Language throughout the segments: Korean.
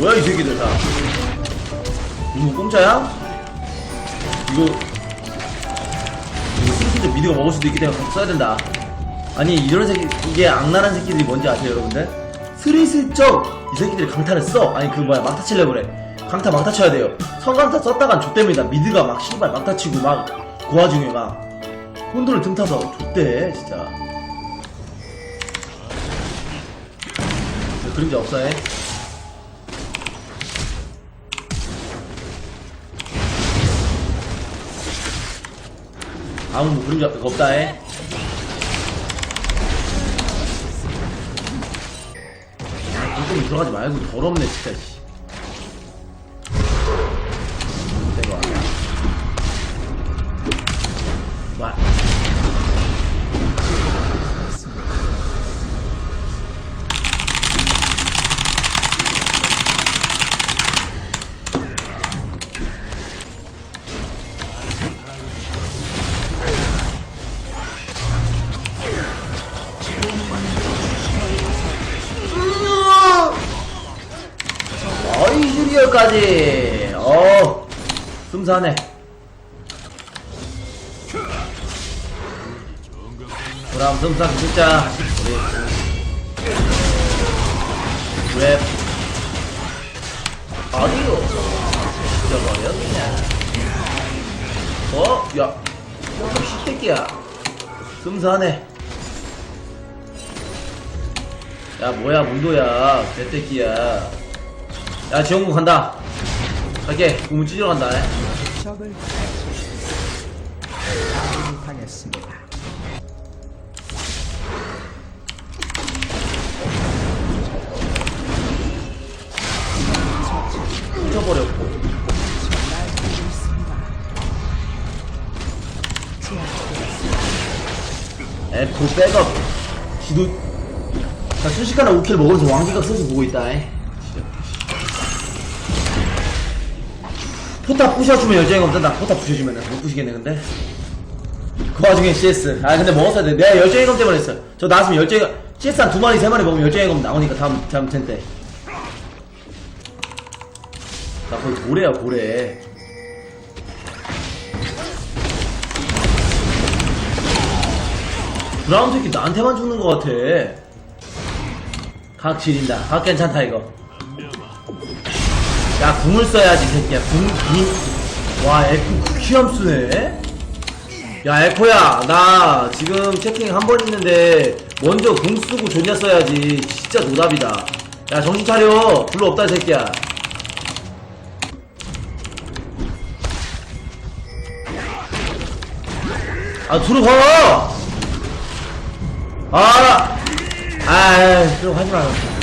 뭐야 이 새끼들 다. 이거 공짜야? 이거 이거 슬슬 미드가 먹을 수도 있기 때문에 써야 된다. 아니 이런 새끼 이게 악랄한 새끼들이 뭔지 아세요 여러분들? 스리슬쩍 이 새끼들이 강타를 써. 아니 그 뭐야 막타 치려고 그래. 강타 막타 쳐야 돼요. 성강타 썼다간 좆됩니다. 미드가 막 씨발 막타 치고 막 그 와중에 막 혼돈을 틈타서 좆대 진짜. 저 그림자 없어해 아무 뭐 그림자 그거 없다 해. 좀 들어가지 말고 더럽네 진짜 슴사네 그럼 슴사 진짜 우리 랩. 어디요. 저거요 그냥 어? 야. 이거 씨새끼야. 슴사네. 야 뭐야 문도야. 개새끼야. 야 지원군 간다. 갈게. 우문 찢으러 간다 적을 당했습니다. 있습니다. 에코 백업 지도 자 순식간에 5킬 먹으면서 왕기각 선수 보고 있다 에. 포탑 부셔주면 열정이 없단다 포탑 부셔주면 못 부시겠네 근데 그 와중에 CS 아 근데 먹었어야 돼 내가 열정의 검 때문에 했어 저 나왔으면 열정의 CS 한 두 마리 세 마리 먹으면 열정의 검 나오니까 다음 다음 텐때 나 거의 고래야 고래 브라운 새끼 나한테만 죽는 것 같아. 각 지린다. 각 괜찮다 이거. 야 궁을 써야지 새끼야. 궁 궁. 와 에코 극히함수네. 야 에코야 나 지금 채팅 한 번 있는데 먼저 궁 쓰고 존냐 써야지. 진짜 노답이다. 야 정신 차려. 불러 없다 이 새끼야. 아 들어가. 아, 아, 좀 하지 마.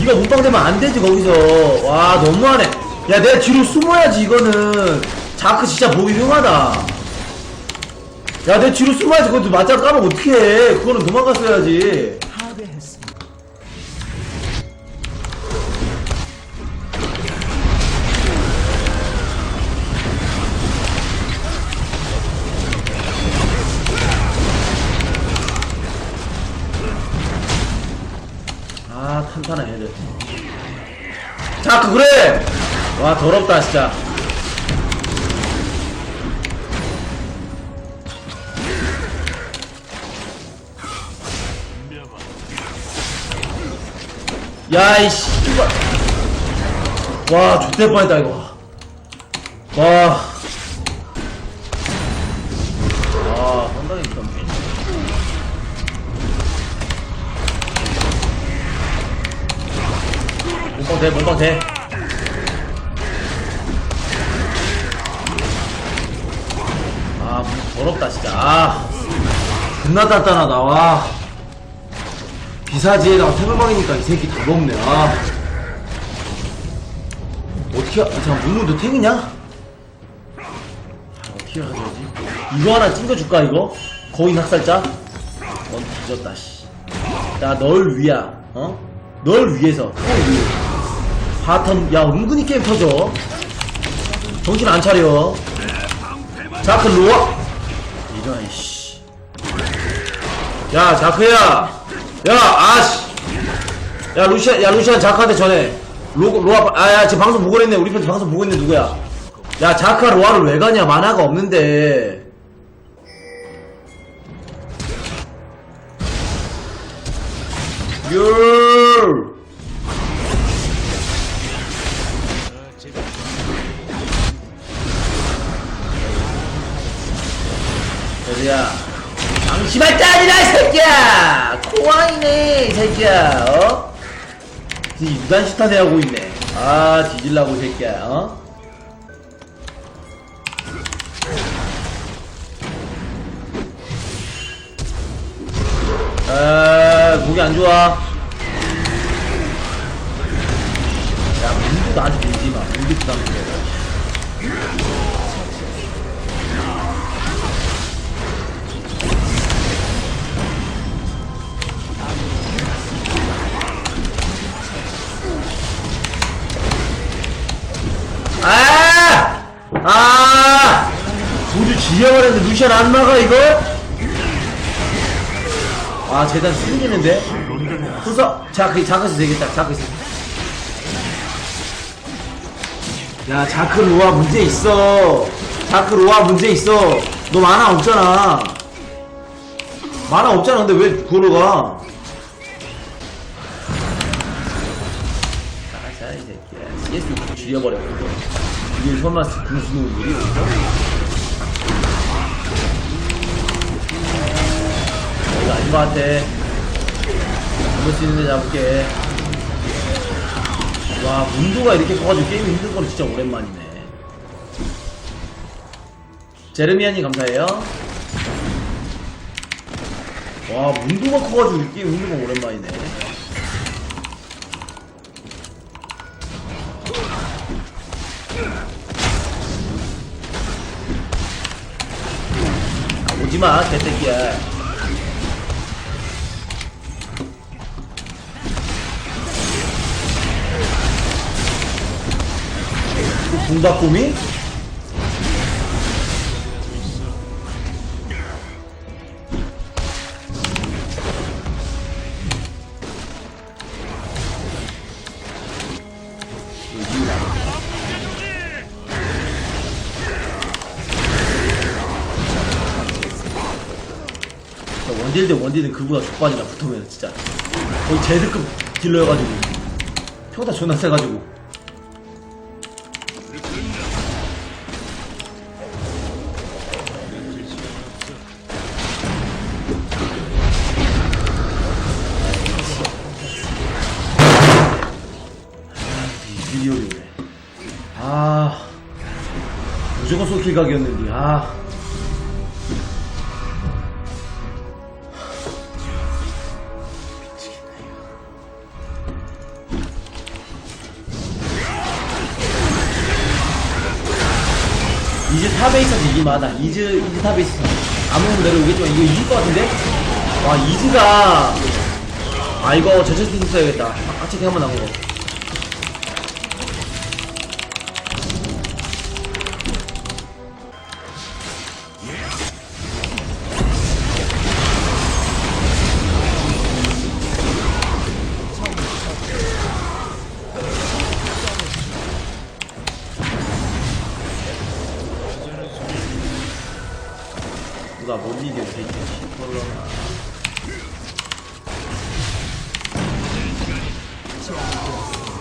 네가 몸빵되면 안 되지 거기서. 와 너무하네. 야 내가 뒤로 숨어야지 이거는. 자크 진짜 보기 흉하다. 야내 뒤로 숨어야지 그것도 맞짱 까면 어떡해. 그거는 도망갔어야지. 파괴했습 니다. 아 탄탄해 애들 자크 그래! 와 더럽다 진짜. 야이씨 와 X될 뻔했다 이거. 와 몸빵 돼, 몸빵 돼. 아, 더럽다, 진짜. 아, 존나 단단하다, 와. 비사지에다가 태블방이니까 이 새끼 다 먹네, 아. 어떻게, 하- 아, 잠깐, 문문도 탱이냐? 아, 어떻게 가져야지? 이거 하나 찡겨줄까, 이거? 거인 학살자? 넌 뒤졌다, 씨. 야, 널 위야, 어? 널 위해서, 널 위해. 바텀 야 은근히 게임 터져. 정신 안 차려. 자크 로아? 이런 씨. 야 자크야. 야 아씨. 야 루시안 야 루시안 자크한테 전해. 로 로아 아야 지금 방송 보고 있네. 우리 편 방송 보고 있는 누구야? 야 자크가 로아를 왜 가냐? 만화가 없는데. 율 새끼야! 코아이네 이 새끼야 어? 지 유단 시타대 하고 있네. 아 뒤질라고 이 새끼야 어? 아 목이 안 좋아. 야 문도 나한테 밀지 마. 문도 부담스러워 아! 아! 우주 지려버렸는데 루시안 안 막아 이거? 아 재단 숨기는데? 후서 자크 자크에서 되겠다 자크에서 야 자크 로아 문제 있어 자크 로아 문제 있어 너 만화 없잖아 만화 없잖아 근데 왜 구로 가? 자자 이 새끼야 CS 죽여버려 이게 설마 궁수는 일이 없어? 이거 같아 잡을 수 있는데 잡을게. 와 문도가 이렇게 커가지고 게임이 힘든 건 진짜 오랜만이네. 제르미아님 감사해요. 와 문도가 커가지고 게임 힘든 건 오랜만이네 오지마 개새끼야 공박꿈이? 원딜 대 원딜은 그보다 족반이나 붙으면 진짜. 거의 제드급 딜러여가지고. 평타 존나 세가지고. 미리오리 오네. 아 무조건 소킬 각이었는데. 아 탑에 있어서 이기마다 이즈 이즈 탑에 있어서 아무런 대로 오겠지만 이거 이길 것 같은데? 와 이즈가 아 이거 저체스팅 써야겠다. 같이 대한번 나온 거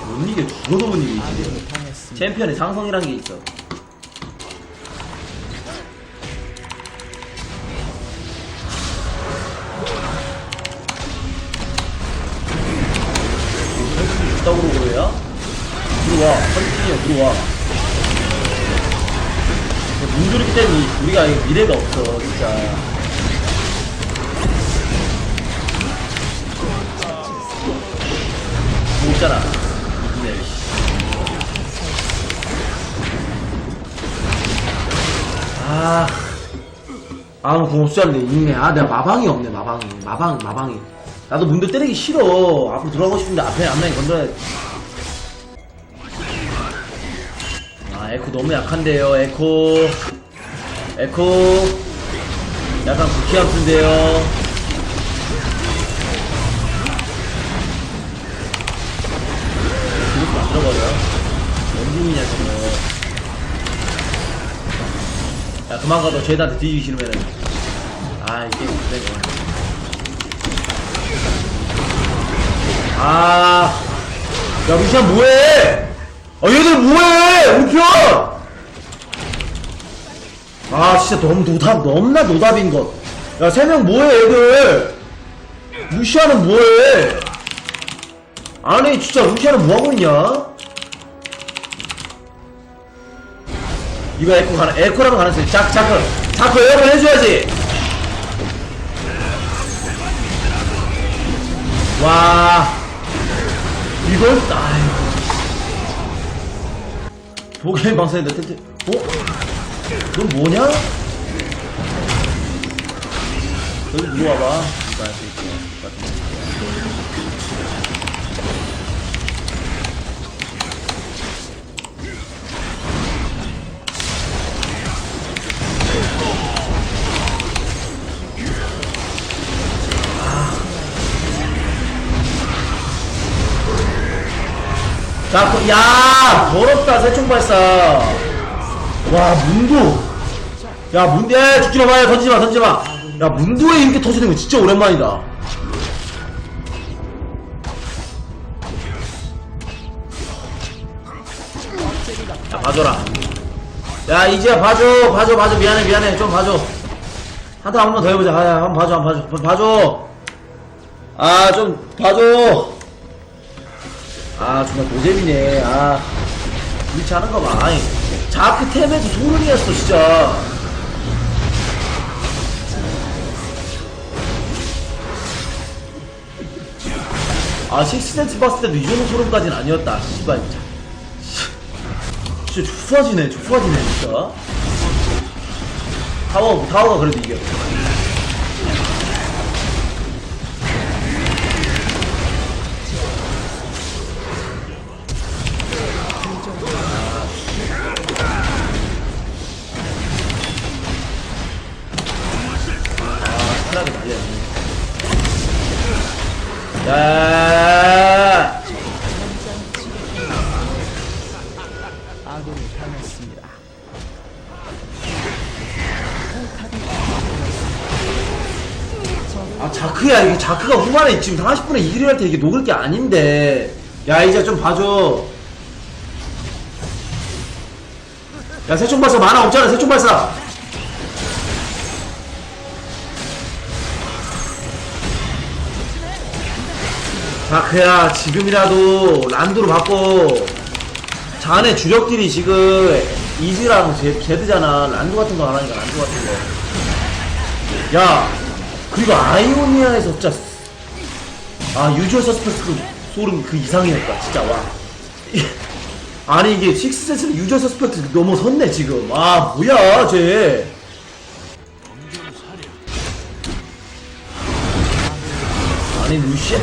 못 이겨 이겨 죽어도 못 아군이 당했습니다. 챔피언의 상성이란 게 있어. 떡으로 그래야? 들어와. 컨티뉴 들어와. 문조리기 때문에 우리가 미래가 없어 진짜 이기네 씨. 아, 공 없지 않네. 있네. 아, 내가 마방이 없네, 마방이. 마방, 마방이. 나도 문도 때리기 싫어. 앞으로 돌아가고 싶은데 앞에 앞라인 건드려야 돼. 아, 에코 너무 약한데요, 에코. 에코. 약간 불쾌함인데요. 야 그만 가도 쟤한테 뒤지기 싫으면은 아 이게 거야 아야 루시안 뭐해? 아 얘들 뭐해? 우리 편! 아 진짜 너무 노답 너무나 노답인 것 야 세 명 뭐해 얘들? 루시아는 뭐해? 아니 진짜 루시아는 뭐하고 있냐 이거 에코 가능 에코라면 가능성이 자, 자크 자크 에어컨 해줘야지. 와. 이걸 아이고. 보게임 방송인데 텐트 어? 넌 뭐냐? 여기 누구 와봐. 이거 할수 있을 자, 그- 야, 더럽다, 새총 발사. 와, 문도. 야, 문도, 야, 죽지 마봐, 야, 던지지 마, 던지지 마. 야, 문도에 이렇게 터지는 거 진짜 오랜만이다. 야, 봐줘라. 야, 이제야 봐줘, 봐줘, 봐줘. 미안해, 미안해. 좀 봐줘. 한타 한번 더 해보자. 아, 한번 봐줘, 한번 봐줘. 봐줘. 아, 좀 봐줘. 아 정말 노잼이네 아 위치 하는 거 봐. 아니 자크 템에도 소름이었어 진짜. 아 식스센스 봤을 때도 이 정도 소름까지는 아니었다. 씨발 진짜. 씨, 진짜 족수아지네 족수아지네 진짜. 타워 타워가 그래도 이겨. 아 자크야 이게 자크가 후반에 지금 40분에 이기려 할때 이게 녹을 게 아닌데. 야 이제 좀 봐줘. 야 세총 발사 만화 없잖아 세총 발사. 자크야 지금이라도 란두로 바꿔. 자네 주력들이 지금 이즈랑 제, 제드잖아. 란두 같은 거 안 하니까 란두 같은 거. 야, 그리고 아이오니아에서 진짜 아 유주얼 서스펙트 소름 그 이상이었다 진짜 와. 아니 이게 식스센스는 유주얼 서스펙트 넘어섰네 지금. 아 뭐야 쟤. 아니 루시.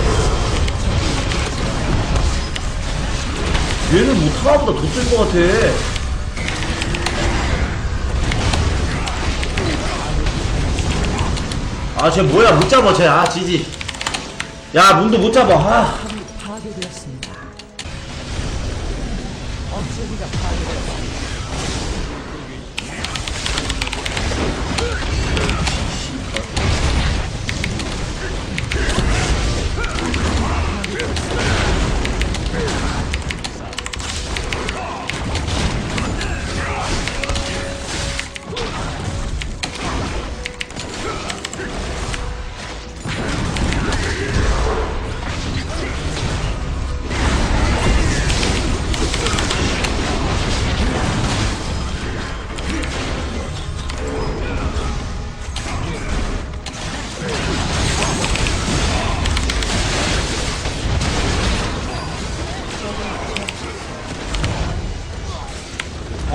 얘는 뭐 타워보다 더 뜰 것 같아. 아, 쟤 뭐야, 못 잡아, 쟤. 아, 지지. 야, 문도 못 잡아. 아. 파괴되었습니다. 억제기가 파괴되었습니다.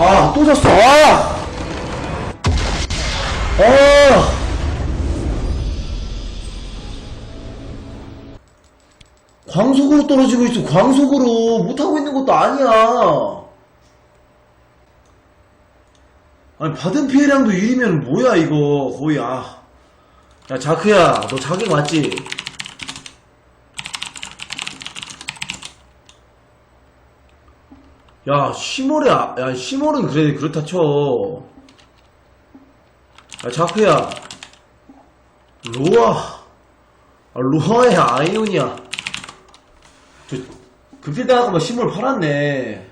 아, 또 졌어. 아! 아! 광속으로 떨어지고 있어. 광속으로 못하고 있는 것도 아니야. 아니 받은 피해량도 1이면 뭐야 이거 거의 아. 야 자크야 너 자격 맞지? 야, 시몰이, 아- 야, 시몰은 그래, 그렇다 쳐. 야, 자크야. 로아. 아, 로아의 아이온이야. 저, 급필 당할까봐 시몰 팔았네.